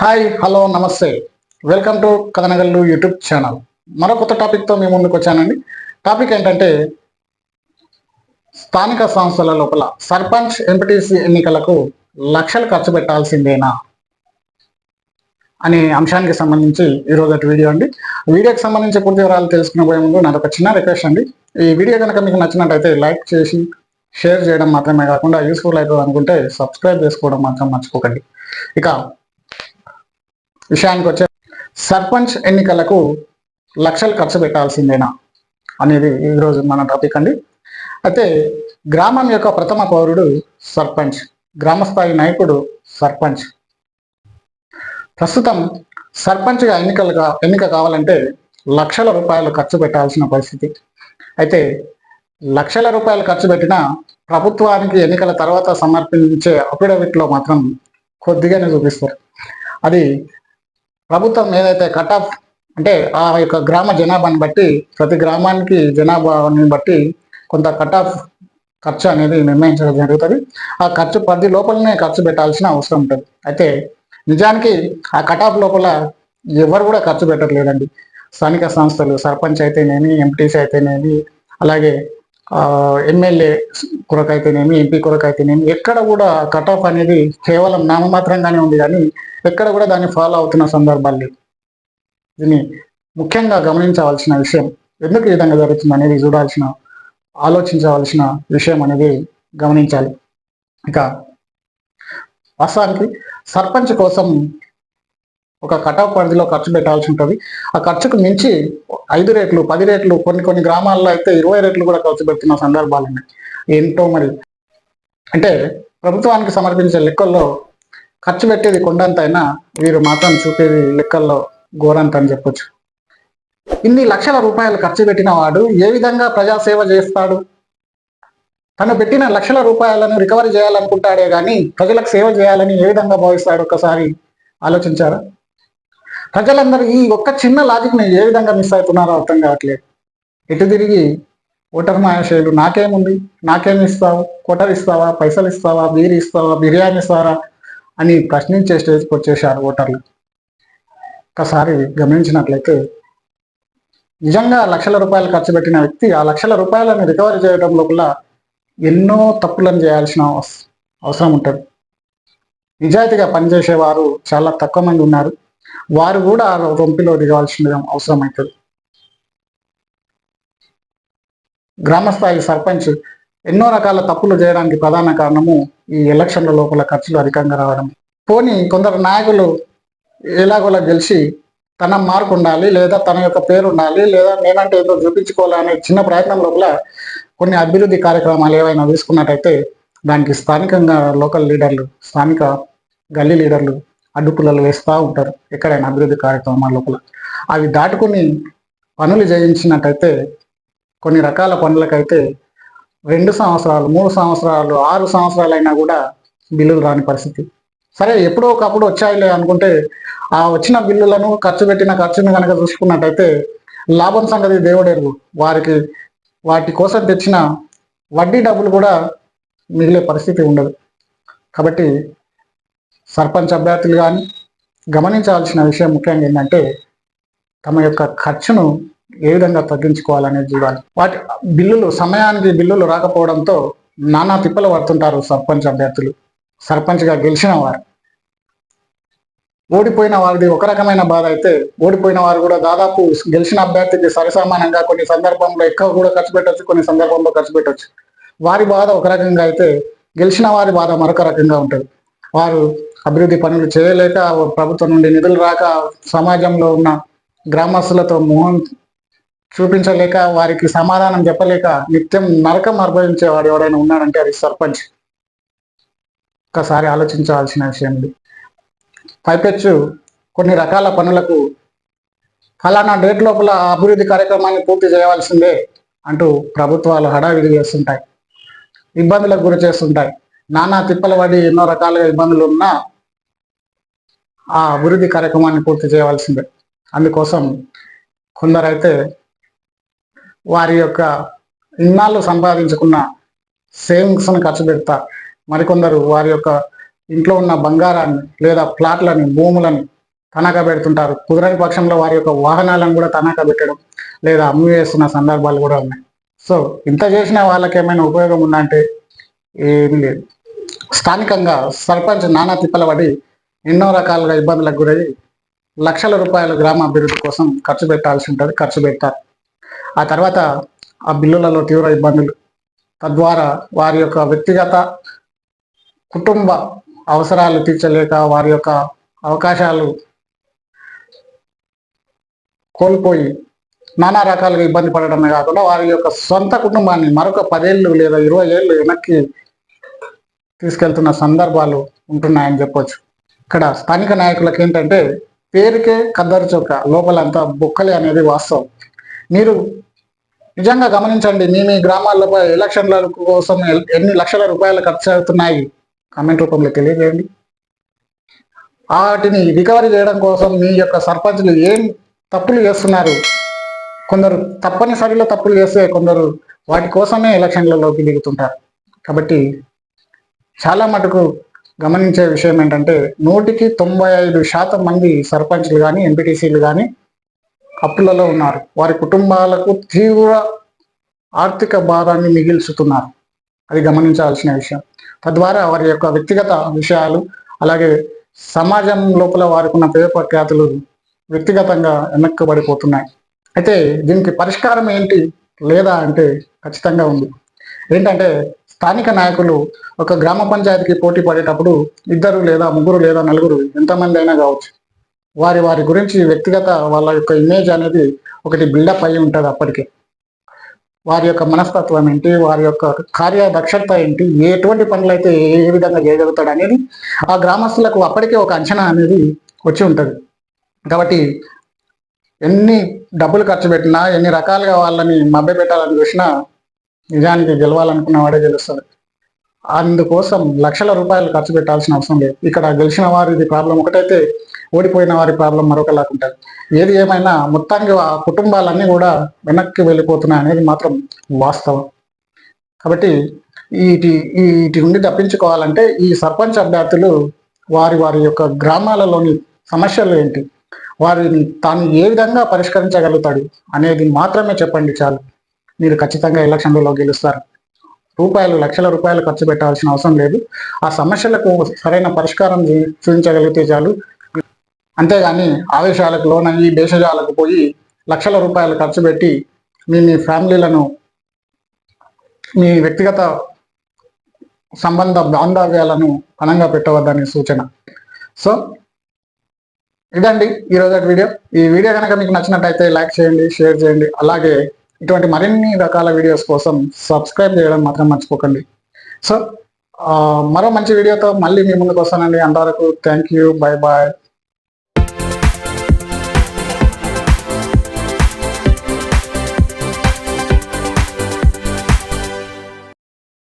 Hi hello నమస్తే. Welcome to కథనగల్లు YouTube channel. మరో కొత్త టాపిక్తో మీ ముందుకు వచ్చానండి. టాపిక్ ఏంటంటే స్థానిక సంస్థల లోపల సర్పంచ్ ఎంపీటీసీ ఎన్నికలకు లక్షలు ఖర్చు పెట్టాల్సిందేనా అనే అంశానికి సంబంధించి ఈరోజు వీడియో అండి. వీడియోకి సంబంధించి పూర్తి వివరాలు తెలుసుకునే పోయే ముందు నాకు ఒక చిన్న రిక్వెస్ట్ అండి. ఈ వీడియో కనుక మీకు నచ్చినట్టయితే లైక్ చేసి షేర్ చేయడం మాత్రమే కాకుండా యూస్ఫుల్ అయిపోయి అనుకుంటే సబ్స్క్రైబ్ చేసుకోవడం మాత్రం మర్చిపోకండి. ఇక విషయానికి వచ్చే సర్పంచ్ ఎన్నికలకు లక్షలు ఖర్చు పెట్టాల్సిందేనా అనేది ఈరోజు మన టాపిక్ అండి. అయితే గ్రామం యొక్క ప్రథమ పౌరుడు సర్పంచ్ గ్రామస్థాయి నాయకుడు సర్పంచ్. ప్రస్తుతం సర్పంచ్గా ఎన్నికలుగా ఎన్నిక కావాలంటే లక్షల రూపాయలు ఖర్చు పెట్టాల్సిన పరిస్థితి. అయితే లక్షల రూపాయలు ఖర్చు పెట్టిన ప్రభుత్వానికి ఎన్నికల తర్వాత సమర్పించే అఫిడవిట్లో మాత్రం కొద్దిగానే చూపిస్తారు. అది ప్రభుత్వం ఏదైతే కట్ ఆఫ్ అంటే ఆ యొక్క గ్రామ జనాభాని బట్టి ప్రతి గ్రామానికి జనాభాని బట్టి కొంత కట్ ఆఫ్ ఖర్చు అనేది నిర్ణయించడం జరుగుతుంది. ఆ ఖర్చు పరిధి లోపలనే ఖర్చు పెట్టాల్సిన అవసరం ఉంటుంది. అయితే నిజానికి ఆ కట్ ఆఫ్ లోపల ఎవరు కూడా ఖర్చు పెట్టట్లేదండి. స్థానిక సంస్థలు సర్పంచ్ అయితేనేమి ఎంపీటీసీ అయితేనేమి అలాగే ఎమ్మెల్యే కొరకు అయితేనేమి ఎంపీ కొరకు అయితేనేమి ఎక్కడ కూడా కట్ ఆఫ్ అనేది కేవలం నామమాత్రంగానే ఉంది కానీ ఎక్కడ కూడా దాన్ని ఫాలో అవుతున్న సందర్భాలు లేవు. దీన్ని ముఖ్యంగా గమనించవలసిన విషయం ఎందుకు ఈ విధంగా జరుగుతుంది అనేది చూడాల్సిన ఆలోచించవలసిన విషయం అనేది గమనించాలి. ఇక వాస్తవానికి సర్పంచ్ కోసం ఒక కటాఫ్ పరిధిలో ఖర్చు పెట్టాల్సి ఉంటుంది. ఆ ఖర్చుకు మించి ఐదు రేట్లు పది రేట్లు కొన్ని కొన్ని గ్రామాల్లో అయితే ఇరవై రేట్లు కూడా ఖర్చు పెడుతున్న సందర్భాలు ఉన్నాయి. ఏంటో మరి? అంటే ప్రభుత్వానికి సమర్పించే లెక్కల్లో ఖర్చు పెట్టేది కొండంతైనా వీరు మాత్రం చూపేది లెక్కల్లో ఘోరంత అని చెప్పొచ్చు. ఇన్ని లక్షల రూపాయలు ఖర్చు పెట్టిన వాడు ఏ విధంగా ప్రజాసేవ చేస్తాడు? తను పెట్టిన లక్షల రూపాయలను రికవరీ చేయాలనుకుంటాడే కానీ ప్రజలకు సేవ చేయాలని ఏ విధంగా భావిస్తాడు? ఒకసారి ఆలోచించారా? ప్రజలందరూ ఈ ఒక్క చిన్న లాజిక్ని ఏ విధంగా మిస్ అవుతున్నారో అర్థం కావట్లేదు. ఎటు తిరిగి ఓటర్ మాయాశైలు నాకేముంది? నాకేమి ఇస్తావు? కోటర్ ఇస్తావా? పైసలు ఇస్తావా? బీర్ ఇస్తావా? బిర్యానీ ఇస్తారా అని ప్రశ్నించే స్టేజ్కి వచ్చేసారు ఓటర్లు. ఒకసారి గమనించినట్లయితే నిజంగా లక్షల రూపాయలు ఖర్చు పెట్టిన వ్యక్తి ఆ లక్షల రూపాయలను రికవరీ చేయడం లోపల ఎన్నో తప్పులను చేయాల్సిన అవస- అవసరం ఉంటుంది. నిజాయితీగా పనిచేసేవారు చాలా తక్కువ మంది ఉన్నారు. వారు కూడా రొంపిలో దిగాల్సిన అవసరం అవుతుంది గ్రామస్థాయి సర్పంచ్ ఎన్నో రకాల తప్పులు చేయడానికి ప్రధాన కారణము ఈ ఎలక్షన్ల లోపల ఖర్చులు అధికంగా రావడం. పోనీ కొందరు నాయకులు ఎలాగోలా గెలిచి తన మార్కు ఉండాలి లేదా తన యొక్క పేరు ఉండాలి లేదా నేనంటే ఏదో చూపించుకోవాలనే చిన్న ప్రయత్నం లోపల కొన్ని అభివృద్ధి కార్యక్రమాలు ఏవైనా తీసుకున్నట్టయితే దానికి స్థానికంగా లోకల్ లీడర్లు స్థానిక గల్లీ లీడర్లు అడ్డుపుల్లలు వేస్తూ ఉంటారు ఎక్కడైనా అభివృద్ధి కార్యక్రమాల లోపల. అవి దాటుకుని పనులు చేయించినట్టయితే కొన్ని రకాల పనులకైతే రెండు సంవత్సరాలు మూడు సంవత్సరాలు ఆరు సంవత్సరాలు అయినా కూడా బిల్లులు రాని పరిస్థితి. సరే ఎప్పుడో ఒకప్పుడు వచ్చాయిలే అనుకుంటే ఆ వచ్చిన బిల్లులను ఖర్చు పెట్టిన ఖర్చును కనుక చూసుకున్నట్టయితే లాభం సంగతి దేవుడెరుగు వారికి వాటి కోసం తెచ్చిన వడ్డీ డబ్బులు కూడా మిగిలే పరిస్థితి ఉండదు. కాబట్టి సర్పంచ్ అభ్యర్థులు కానీ గమనించాల్సిన విషయం ముఖ్యంగా ఏంటంటే తమ యొక్క ఖర్చును ఏ విధంగా తగ్గించుకోవాలనేది చూడాలి వాటి బిల్లులు సమయానికి బిల్లులు రాకపోవడంతో నానా తిప్పలు పడుతుంటారు సర్పంచ్ అభ్యర్థులు. సర్పంచ్గా గెలిచిన వారు. ఓడిపోయిన వారిది ఒక రకమైన బాధ అయితే ఓడిపోయిన వారు కూడా దాదాపు గెలిచిన అభ్యర్థికి సరిసమానంగా కొన్ని సందర్భంలో ఎక్కువ కూడా ఖర్చు పెట్టచ్చు కొన్ని సందర్భంలో ఖర్చు పెట్టచ్చు. వారి బాధ ఒక రకంగా అయితే గెలిచిన వారి బాధ మరొక రకంగా ఉంటుంది. వారు అభివృద్ధి పనులు చేయలేక ప్రభుత్వం నుండి నిధులు రాక సమాజంలో ఉన్న గ్రామస్తులతో మోహం చూపించలేక వారికి సమాధానం చెప్పలేక నిత్యం నరకం అనుభవించేవాడు ఎవడైనా ఉన్నాడంటే అది సర్పంచ్. ఒకసారి ఆలోచించవలసిన విషయం ఇది. పైపెచ్చు కొన్ని రకాల పనులకు ఫలానా డేట్ లోపల అభివృద్ధి కార్యక్రమాన్ని పూర్తి చేయవలసిందే అంటూ ప్రభుత్వాలు హడావిడి చేస్తుంటాయి. ఇబ్బందులకు గురి చేస్తుంటాయి. నానా తిప్పల పడి ఎన్నో రకాలుగా ఇబ్బందులు ఉన్నా ఆ అభివృద్ధి కార్యక్రమాన్ని పూర్తి చేయవలసిందే. అందుకోసం కొందరైతే వారి యొక్క ఇన్నాళ్ళు సంపాదించుకున్న సేవింగ్స్ను ఖర్చు పెడతా మరికొందరు వారి యొక్క ఇంట్లో ఉన్న బంగారాన్ని లేదా ప్లాట్లని భూములని తనఖా పెడుతుంటారు. కుదరని పక్షంలో వారి యొక్క వాహనాలను కూడా తనఖా పెట్టడం లేదా అమ్మి వేస్తున్న సందర్భాలు కూడా ఉన్నాయి. సో ఇంత చేసిన వాళ్ళకి ఏమైనా ఉపయోగం ఉందంటే ఏమీ లేదు. స్థానికంగా సర్పంచ్ నానా తిప్పలబడి ఎన్నో రకాలుగా ఇబ్బందులకు గురై లక్షల రూపాయలు గ్రామ అభివృద్ధి కోసం ఖర్చు పెట్టాల్సి ఉంటుంది ఖర్చు పెట్టారు ఆ తర్వాత ఆ బిల్లులలో తీవ్ర ఇబ్బందులు. తద్వారా వారి యొక్క వ్యక్తిగత కుటుంబ అవసరాలు తీర్చలేక వారి యొక్క అవకాశాలు కోల్పోయి నానా రకాలుగా ఇబ్బంది పడడమే కాకుండా వారి యొక్క సొంత కుటుంబాన్ని మరొక పదేళ్ళు లేదా ఇరవై ఏళ్ళు వెనక్కి తీసుకెళ్తున్న సందర్భాలు ఉంటున్నాయని చెప్పొచ్చు. ఇక్కడ స్థానిక నాయకులకు ఏంటంటే పేరుకే కద్దరు చొక్క లోపలంతా బొక్కలే అనేది వాస్తవం. మీరు నిజంగా గమనించండి మీ మీ గ్రామాల్లో ఎలక్షన్ల కోసం ఎన్ని లక్షల రూపాయలు ఖర్చు అవుతున్నాయి కామెంట్ రూపంలో తెలియజేయండి. వాటిని రికవరీ చేయడం కోసం మీ యొక్క సర్పంచ్లు ఏం తప్పులు చేస్తున్నారు? కొందరు తప్పనిసరిలో తప్పులు చేస్తే కొందరు వాటి కోసమే ఎలక్షన్లలోకి దిగుతుంటారు. కాబట్టి చాలా మటుకు గమనించే విషయం ఏంటంటే నూటికి తొంభై ఐదు శాతం మంది సర్పంచ్లు కానీ ఎంపీటీసీలు కానీ అప్పులలో ఉన్నారు. వారి కుటుంబాలకు తీవ్ర ఆర్థిక భారాన్ని మిగిల్చుతున్నారు. అది గమనించాల్సిన విషయం. తద్వారా వారి యొక్క వ్యక్తిగత విషయాలు అలాగే సమాజం లోపల వారికి ఉన్న ఖ్యాతులు ప్రఖ్యాతులు వ్యక్తిగతంగా వెనక్కబడిపోతున్నాయి. అయితే దీనికి పరిష్కారం ఏంటి లేదా అంటే ఖచ్చితంగా ఉంది. ఏంటంటే స్థానిక నాయకులు ఒక గ్రామ పంచాయతీకి పోటీ పడేటప్పుడు ఇద్దరు లేదా ముగ్గురు లేదా నలుగురు ఎంతమంది అయినా కావచ్చు. వారి వారి గురించి వ్యక్తిగత వాళ్ళ యొక్క ఇమేజ్ అనేది ఒకటి బిల్డప్ అయి ఉంటుంది అప్పటికే. వారి యొక్క మనస్తత్వం ఏంటి? వారి యొక్క కార్యదక్షత ఏంటి? ఎటువంటి పనులు అయితే ఏ విధంగా చేయగలుగుతాడు అనేది ఆ గ్రామస్తులకు అప్పటికే ఒక అంచనా అనేది వచ్చి ఉంటుంది. కాబట్టి ఎన్ని డబ్బులు ఖర్చు పెట్టినా ఎన్ని రకాలుగా వాళ్ళని మభ్య పెట్టాలని చూసినా నిజానికి గెలవాలనుకున్న వాడే గెలుస్తాడు. అందుకోసం లక్షల రూపాయలు ఖర్చు పెట్టాల్సిన అవసరం లేదు. ఇక్కడ గెలిచిన వారిది ప్రాబ్లం ఒకటైతే ఓడిపోయిన వారి ప్రాబ్లం మరొకలాగా ఉంటుంది. ఏది ఏమైనా మొత్తానికి ఆ కుటుంబాలన్నీ కూడా వెనక్కి వెళ్ళిపోతున్నాయి అనేది మాత్రం వాస్తవం. కాబట్టి వీటి వీటి నుండి తప్పించుకోవాలంటే ఈ సర్పంచ్ అభ్యర్థులు వారి వారి యొక్క గ్రామాలలోని సమస్యలు ఏంటి? వారిని తాను ఏ విధంగా పరిష్కరించగలుగుతాడు అనేది మాత్రమే చెప్పండి చాలు. మీరు ఖచ్చితంగా ఎలక్షన్లలో గెలుస్తారు. రూపాయలు లక్షల రూపాయలు ఖర్చు పెట్టాల్సిన అవసరం లేదు. ఆ సమస్యలకు సరైన పరిష్కారం చూపించగలిగితే చాలు. అంతేగాని ఆవేశాలకు లోనయ్యి దేశజాలకు పోయి లక్షల రూపాయలు ఖర్చు పెట్టి మీ మీ ఫ్యామిలీలను మీ వ్యక్తిగత సంబంధ బాంధవ్యాలను పణంగా పెట్టవద్దని సూచన. సో ఇదండి ఈరోజు వీడియో. ఈ వీడియో కనుక మీకు నచ్చినట్టయితే లైక్ చేయండి షేర్ చేయండి. అలాగే ఇటువంటి మరిన్ని రకాల వీడియోస్ కోసం సబ్స్క్రైబ్ చేయడం మాత్రం మర్చిపోకండి. సో మరో మంచి వీడియోతో మళ్ళీ మీ ముందుకు వస్తానండి. అంతవరకు థ్యాంక్ యూ బై బాయ్